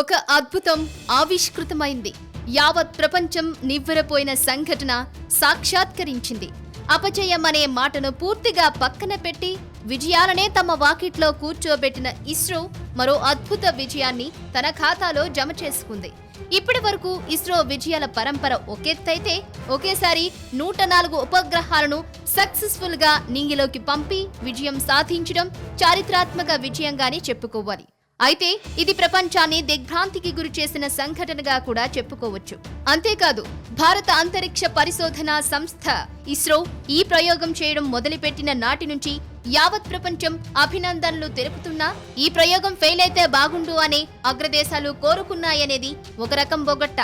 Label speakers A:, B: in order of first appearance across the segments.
A: ఒక అద్భుతం ఆవిష్కృతమైంది. యావత్ ప్రపంచం నివ్వెరపోయిన సంఘటన సాక్షాత్కరించింది. అపజయం అనే మాటను పూర్తిగా పక్కన పెట్టి విజయాలనే తమ వాకిట్లో కూర్చోబెట్టిన ఇస్రో మరో అద్భుత విజయాన్ని తన ఖాతాలో జమ చేసుకుంది. ఇప్పటి వరకు ఇస్రో విజయాల పరంపర ఒకెత్తైతే ఒకేసారి నూట నాలుగు ఉపగ్రహాలను సక్సెస్ఫుల్గా నింగిలోకి పంపి విజయం సాధించడం చారిత్రాత్మక విజయంగానే చెప్పుకోవాలి. అయితే ఇది ప్రపంచాన్ని దిగ్భ్రాంతికి గురి చేసిన సంఘటనగా కూడా చెప్పుకోవచ్చు. అంతేకాదు భారత అంతరిక్ష పరిశోధన సంస్థ ఇస్రో ఈ ప్రయోగం చేయడం మొదలుపెట్టిన నాటి నుంచి యావత్ ప్రపంచం అభినందనలు తెలుపుతున్నా ఈ ప్రయోగం ఫెయిల్ అయితే బాగుండు అనే అగ్రదేశాలు కోరుకున్నాయనేది ఒక రకం బొగట్ట.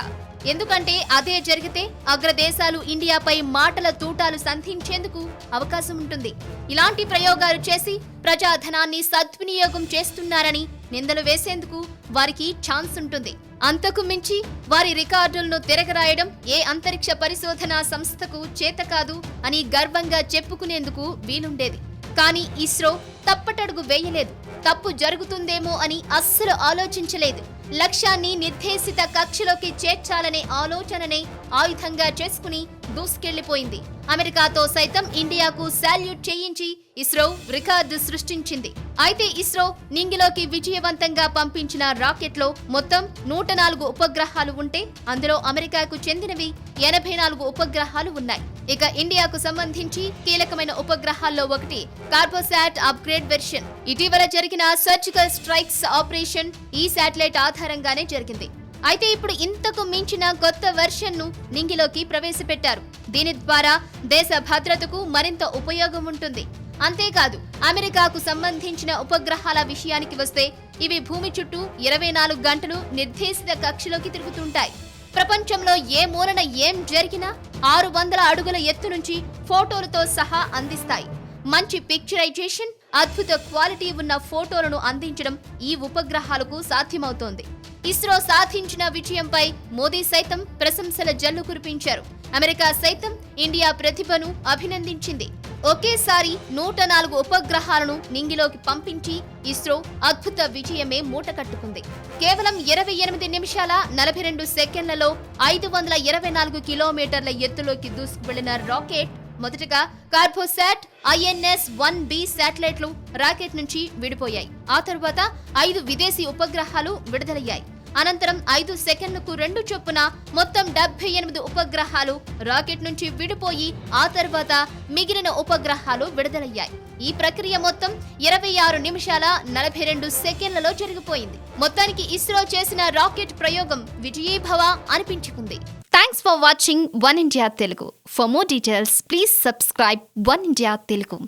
A: ఎందుకంటే అదే జరిగితే అగ్రదేశాలు ఇండియాపై మాటల తూటాలు సంధించేందుకు అవకాశం ఉంటుంది. ఇలాంటి ప్రయోగాలు చేసి ప్రజాధనాన్ని సద్వినియోగం చేస్తున్నారని నిందలు వేసేందుకు వారికి ఛాన్స్ ఉంటుంది. అంతకు మించి వారి రికార్డులను తిరగరాయడం ఏ అంతరిక్ష పరిశోధనా సంస్థకు చేత కాదు అని గర్వంగా చెప్పుకునేందుకు వీలుండేది. కానీ ఇస్రో తప్పటడుగు వేయలేదు. తప్పు జరుగుతుందేమో అని అస్సలు ఆలోచించలేదు. లక్ష్యాన్ని నిర్దేశిత కక్షలోకి చేర్చాలనే ఆలోచననే ఆయుధంగా చేసుకుని దూసుకెళ్ళిపోయింది అమెరికాతో సైతం ఇండియాకు శాల్యూట్ చేయించి ఇస్రో రికార్డు సృష్టించింది. అయితే ఇస్రో నింగిలోకి విజయవంతంగా పంపించిన రాకెట్లో మొత్తం నూట నాలుగు ఉపగ్రహాలు ఉంటే అందులో అమెరికాకు చెందినవి ఎనభై నాలుగు ఉపగ్రహాలు ఉన్నాయి. ఇక ఇండియాకు సంబంధించి కీలకమైన ఉపగ్రహాల్లో ఒకటి కార్బోసాట్ అప్గ్రేడ్ వెర్షన్. ఇటీవల జరిగిన సర్జికల్ స్ట్రైక్స్ ఆపరేషన్ ఈ శాటిలైట్ ఆధారంగానే జరిగింది. అయితే ఇప్పుడు ఇంతకు మించిన కొత్త వెర్షన్ను నింగిలోకి ప్రవేశపెట్టారు. దీని ద్వారా దేశ భద్రతకు మరింత ఉపయోగం ఉంటుంది. అంతేకాదు అమెరికాకు సంబంధించిన ఉపగ్రహాల విషయానికి వస్తే ఇవి భూమి చుట్టూ ఇరవై నాలుగు గంటలు నిర్దేశిత కక్షలోకి తిరుగుతుంటాయి. ప్రపంచంలో ఏ మూలన ఏం జరిగినా ఆరు వందల అడుగుల ఎత్తు నుంచి ఫోటోలతో సహా అందిస్తాయి. మంచి పిక్చరైజేషన్ అద్భుత క్వాలిటీ ఉన్న ఫోటోలను అందించడం ఈ ఉపగ్రహాలకు సాధ్యమవుతోంది. ఇస్రో సాధించిన విజయంపై మోదీ సైతం ప్రశంసల జల్లు కురిపించారు. అమెరికా సైతం ఇండియా ప్రతిభను అభినందించింది. ఒకేసారి నూట నాలుగు ఉపగ్రహాలను నింగిలోకి పంపించి ఇస్రో అద్భుత విజయమే మూట కట్టుకుంది. కేవలం ఇరవై ఎనిమిది నిమిషాల నలభై రెండు సెకండ్లలో ఐదు వందల ఇరవై నాలుగు కిలోమీటర్ల ఎత్తులోకి దూసుకువెళ్ళిన రాకెట్ మొదటగా కార్బోసాట్ ఐఎన్ఎస్ వన్ బి శాటిలైట్లు రాకెట్ నుంచి విడిపోయాయి. ఆ తరువాత ఐదు విదేశీ ఉపగ్రహాలు విడుదలయ్యాయి. అనంతరం ఐదు సెకండ్లకు రెండు చొప్పున మొత్తం డెబ్బై ఎనిమిది ఉపగ్రహాలు రాకెట్ నుంచి విడిపోయి ఆ తర్వాత మిగిలిన ఉపగ్రహాలు విడుదలయ్యాయి. ఈ ప్రక్రియ మొత్తం ఇరవై ఆరు నిమిషాల నలభై రెండు సెకండ్లలో జరిగిపోయింది. మొత్తానికి ఇస్రో చేసిన రాకెట్ ప్రయోగం విజయీభవ అనిపించుకుంది. Thanks for watching One India Telugu for more details please subscribe One India Telugu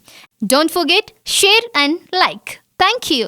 A: don't forget share and like thank you